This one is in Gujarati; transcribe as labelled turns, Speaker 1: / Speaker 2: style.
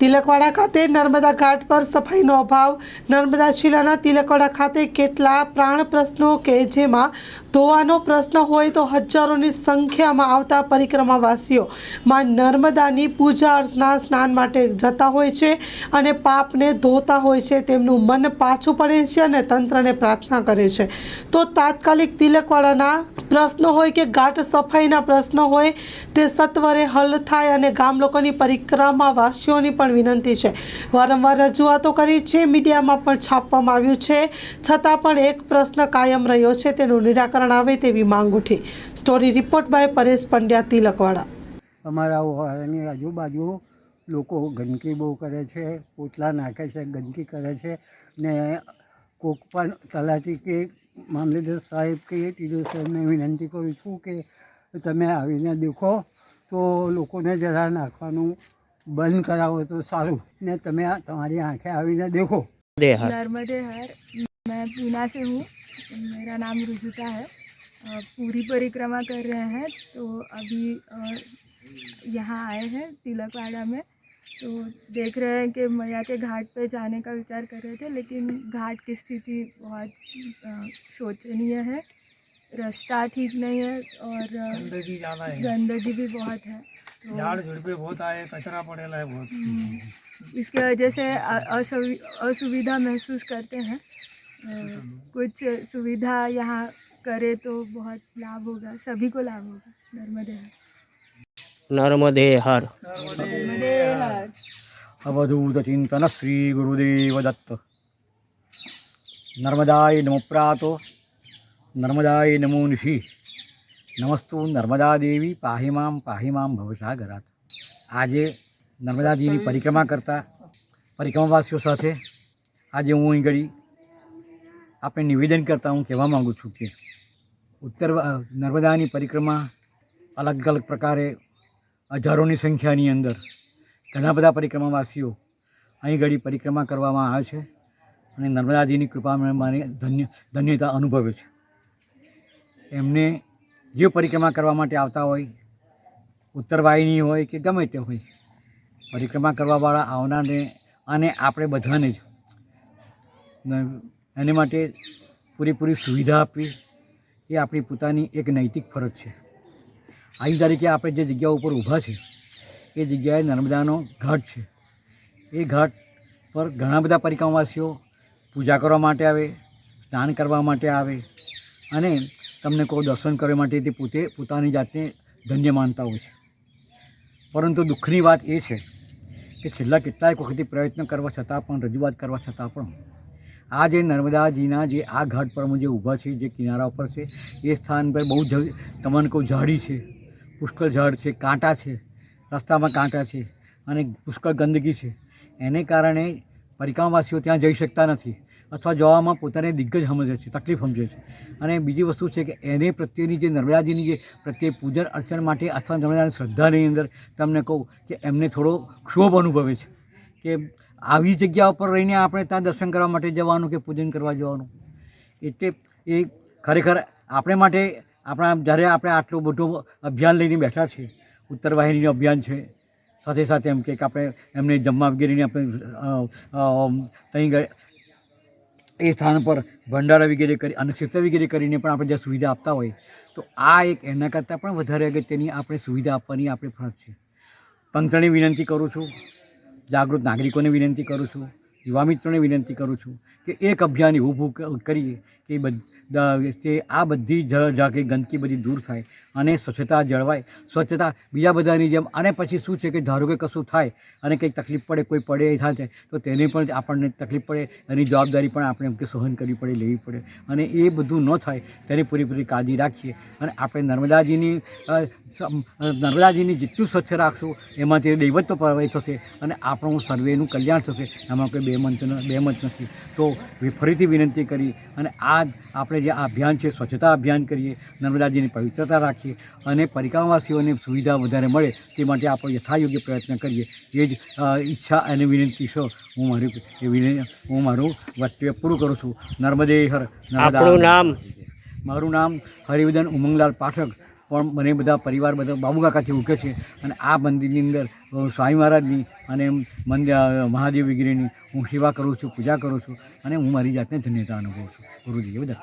Speaker 1: તિલકવાડા ખાતે નર્મદા ઘાટ પર સફાઈનો અભાવ. નર્મદા જિલ્લાના તિલકવાડા ખાતે કેટલા પ્રાણ પ્રશ્નો કે જેમાં ધોવાનો પ્રશ્ન હોય તો હજારોની સંખ્યામાં આવતા પરિક્રમાવાસીઓ માં નર્મદાની પૂજા અર્ચના સ્નાન માટે જતા હોય છે અને પાપને ધોતા હોય છે તેમનું મન પાછું પડે છે અને તંત્રને પ્રાર્થના કરે છે. તો તાત્કાલિક તિલકવાડાના પ્રશ્નો હોય કે ઘાટ સફાઈના પ્રશ્નો હોય તે સત્વરે હલ થાય અને ગામ લોકોની પરિક્રમાવાસીઓની પણ વિનંતી છે. વારંવાર રજૂઆતો કરી છે. મીડિયામાં પણ છાપવામાં આવ્યું છે. છતાં પણ એક પ્રશ્ન કાયમ રહ્યો છે. તેનું નિરાકરણ આવે તેવી માંગ ઉઠી. Story report by Paresh Pandya, Tilakwada.
Speaker 2: અમારા વાળાની આજુબાજુ લોકો ગંદકી બહુ કરે છે. પોટલા નાખે છે, ગંદકી કરે છે. ને કોક પણ તલાટી કે મામલેદાર સાહેબ કે ટીડીઓ સાહેબને વિનંતી કરું છું કે તમે આવીને દેખો તો લોકોને જરા નાખવાનું બંધ કરાવો તો સારું ને તમે આ તમારી આંખે આવીને દેખો
Speaker 3: देहर
Speaker 4: नर्मदे हर मैं पूना से हूँ मेरा नाम रुजुता है अ, पूरी परिक्रमा कर रहे हैं तो अभी अ, यहाँ आए हैं तिलकवाड़ा में तो देख रहे हैं कि मैया के घाट पे जाने का विचार कर रहे थे लेकिन घाट की स्थिति बहुत अ, शोचनीय है रास्ता ठीक नहीं है और
Speaker 5: गंदगी ज़्यादा है।
Speaker 4: गंदगी भी बहुत है। तो
Speaker 5: झाड़ झुड़ पे बहुत आए कचरा पड़ेला है बहुत।
Speaker 4: हम्म। इसके वजह से असुविधा महसूस करते हैं। कुछ सुविधा यहाँ करे तो बहुत लाभ होगा सभी को लाभ होगा। नर्मदे
Speaker 3: नर्मदे हर
Speaker 4: नर्मदे हर
Speaker 2: अवधूत चिंतन श्री गुरुदेव दत्त। नर्मदाय नमो प्रातो। નર્મદાય નમો નિષિ નમસ્તુ નર્મદા દેવી પાહિમામ પાહિમામ ભવસાગરાત આજે નર્મદાજીની પરિક્રમા કરતા પરિક્રમાવાસીઓ સાથે આજે હું અહીં ઘડી આપણે નિવેદન કરતા હું કહેવા માગું છું કે ઉત્તર નર્મદાની પરિક્રમા અલગ અલગ પ્રકારે હજારોની સંખ્યાની અંદર ઘણા બધા પરિક્રમાવાસીઓ અહીં ઘડી પરિક્રમા કરવામાં આવે છે અને નર્મદાજીની કૃપા મારી ધન્ય ધન્યતા અનુભવે છે એમને જે પરિક્રમા કરવા માટે આવતા હોય ઉત્તરવાહિની હોય કે ગમે તે હોય, પરિક્રમા કરવાવાળા આવનારને અને આપણે બધાને જ એને માટે પૂરેપૂરી સુવિધા આપવી એ આપણી પોતાની એક નૈતિક ફરજ છે. આવી તારીખે આપણે જે જગ્યા ઉપર ઊભા છે, એ જગ્યાએ નર્મદાનો ઘાટ છે. એ ઘાટ પર ઘણા બધા પરિક્રમાવાસીઓ પૂજા કરવા માટે આવે, સ્નાન કરવા માટે આવે અને તમને કોઈ દર્શન કરવા માટે તે પોતે પોતાની જાતને ધન્ય માનતા હોય છે. પરંતુ દુઃખની વાત એ છે કે છેલ્લા કેટલાય વખતથી પ્રયત્ન કરવા છતાં પણ, રજૂઆત કરવા છતાં પણ, આ જે નર્મદાજીના જે આ ઘાટ પર જે ઊભા છે જે કિનારા ઉપર છે, એ સ્થાન પર બહુ જ તમને કહું ઝાડી છે, પુષ્કળ ઝાડ છે, કાંટા છે, રસ્તામાં કાંટા છે અને પુષ્કળ ગંદકી છે. એને કારણે પરિકામવાસીઓ ત્યાં જઈ શકતા નથી. અથવા જવામાં પોતાને દિગ્ગજ સમજે છે, તકલીફ સમજે છે. અને બીજી વસ્તુ છે કે એને પ્રત્યેની જે નર્મદાજીની જે પ્રત્યે પૂજન અર્ચન માટે અથવા નર્મદાની શ્રદ્ધાની અંદર તમને કહું કે એમને થોડો ક્ષોભ અનુભવે છે. કે આવી જગ્યા ઉપર રહીને આપણે ત્યાં દર્શન કરવા માટે જવાનું કે પૂજન કરવા જવાનું? એટલે એ ખરેખર આપણે માટે આપણા જ્યારે આપણે આટલું મોટું અભિયાન લઈને બેઠા છીએ, ઉત્તર વાહિનીનું અભિયાન છે, સાથે સાથે એમ કે આપણે એમને જમવા વગેરેની આપણે ત્યાં એ સ્થાન પર ભંડારા વગેરે કરી અને ક્ષેત્ર વગેરે કરીને પણ આપણે જે સુવિધા આપતા હોય, તો આ એક એના કરતાં પણ વધારે અગત્યની આપણે સુવિધા આપવાની આપણે ફરજ છે. તંત્રને વિનંતી કરું છું, જાગૃત નાગરિકોને વિનંતી કરું છું, યુવા મિત્રોને વિનંતી કરું છું કે એક અભિયાન ઊભું કરીએ કે તે આ બધી જ, જાગે ગંદકી બધી દૂર થાય અને સ્વચ્છતા જળવાય. સ્વચ્છતા બીજા બધાની જેમ. અને પછી શું છે કે ધારો કે કશું થાય અને કંઈક તકલીફ પડે, કોઈ પડે, એ થાય તો તેને પણ આપણને તકલીફ પડે, એની જવાબદારી પણ આપણે એમ કે સહન કરવી પડે, લેવી પડે. અને એ બધું ન થાય, તેની પૂરેપૂરી કાળજી રાખીએ. અને આપણે નર્મદાજીની નર્મદાજીની જેટલું સ્વચ્છ રાખશું એમાંથી દૈવત્વ પ્રવાહી થશે અને આપણું સર્વેનું કલ્યાણ થશે, એમાં કોઈ બે મંત ન બેમત નથી. તો ફરીથી વિનંતી કરી અને આ આપણે જે આ અભિયાન છે, સ્વચ્છતા અભિયાન કરીએ, નર્મદાજીની પવિત્રતા રાખીએ. અને પરિક્રમાવાસીઓને સુવિધા વધારે મળે તે માટે આપણે યથાયોગ્ય પ્રયત્ન કરીએ. એ જ ઈચ્છા અને વિનંતી છે હું મારી એ વિનંતી હું મારું વક્તવ્ય પૂરું કરું છું. નર્મદે હર નર્મદા
Speaker 3: આપણું નામ?
Speaker 2: મારું નામ હરિવદન ઉમંગલાલ પાઠક. પણ મને બધા પરિવાર બધા બાબુકાકાથી ઉકે છે. અને આ મંદિરની અંદર સ્વામી મહારાજની અને મંદિર મહાદેવ વગેરેની હું સેવા કરું છું પૂજા કરું છું. અને હું મારી જાતને ધન્યતા અનુભવું છું. ગુરુજીએ બધા